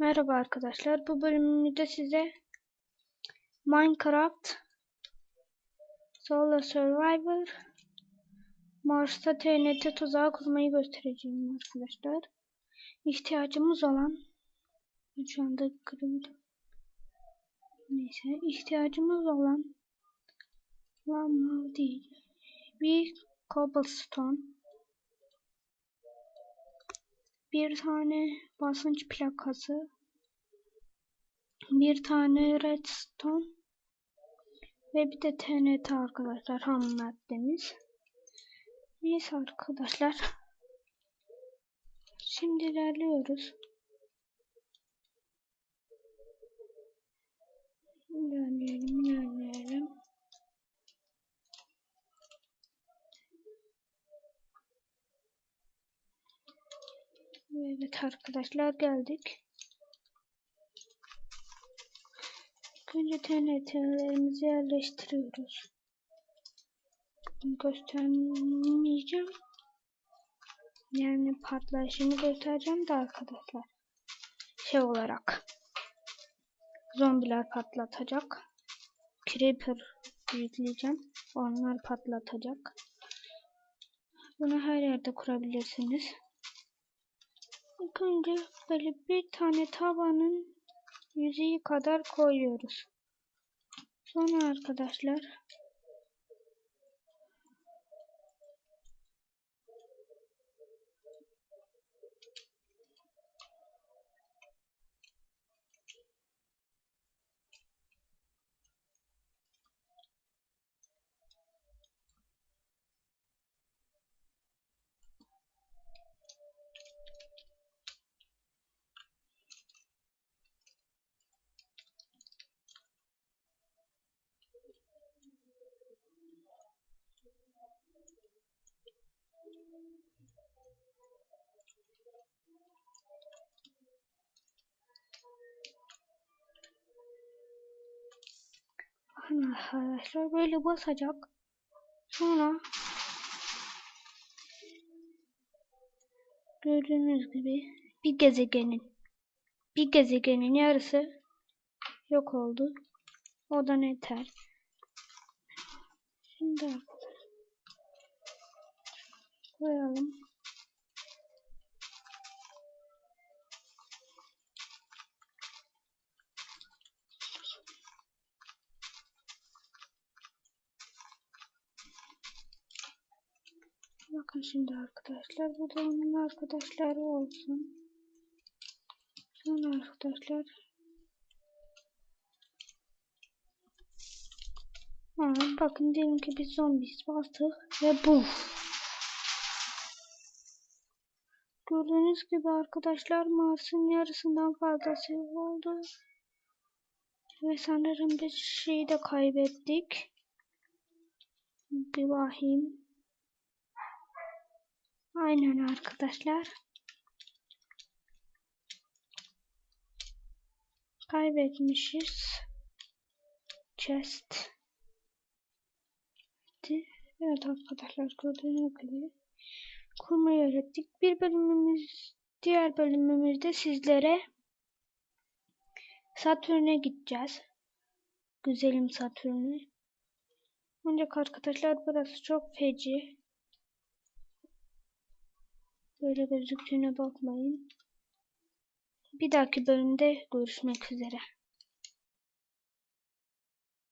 Merhaba arkadaşlar. Bu bölümümüzde size Minecraft Solo Survivor Mars'ta TNT tuzağı kurmayı göstereceğim arkadaşlar. İhtiyacımız olan şu anda kırıldı. Neyse ihtiyacımız olan lama değil. Bir cobblestone bir tane basınç plakası, bir tane redstone ve bir de TNT arkadaşlar ham maddemiz. Neyse arkadaşlar. Şimdi ilerliyoruz. İlerleyelim, ilerleyelim. Evet arkadaşlar geldik. Önce TNT'lerimizi yerleştiriyoruz. Göstermeyeceğim. Yani patlayışını göstereceğim de arkadaşlar. Şey olarak. Zombiler patlatacak. Creeper yükleyeceğim. Onlar patlatacak. Bunu her yerde kurabilirsiniz. İlk önce böyle bir tane tavanın yüzeyi kadar koyuyoruz. Sonra arkadaşlar arkadaşlar böyle basacak. Sonra gördüğünüz gibi bir gezegenin bir gezegenin yarısı yok oldu. O da yeter. Şimdi arkadaşlar koyalım. Bakın şimdi arkadaşlar bu da onun arkadaşları olsun. Sonra arkadaşlar ha, bakın diyelim ki biz zombiyiz bastık ve bu. Gördüğünüz gibi arkadaşlar Mars'ın yarısından fazlası oldu. Ve sanırım bir şeyi de kaybettik. Bir bakayım. Aynen arkadaşlar. Kaybetmişiz. Chest. Evet arkadaşlar gördüğünüz gibi kurmayı öğrettik. Bir bölümümüz diğer bölümümüzde sizlere Satürn'e gideceğiz. Güzelim Satürn'e. Ancak arkadaşlar burası çok feci. Böyle gözüktüğüne bakmayın. Bir dahaki bölümde görüşmek üzere.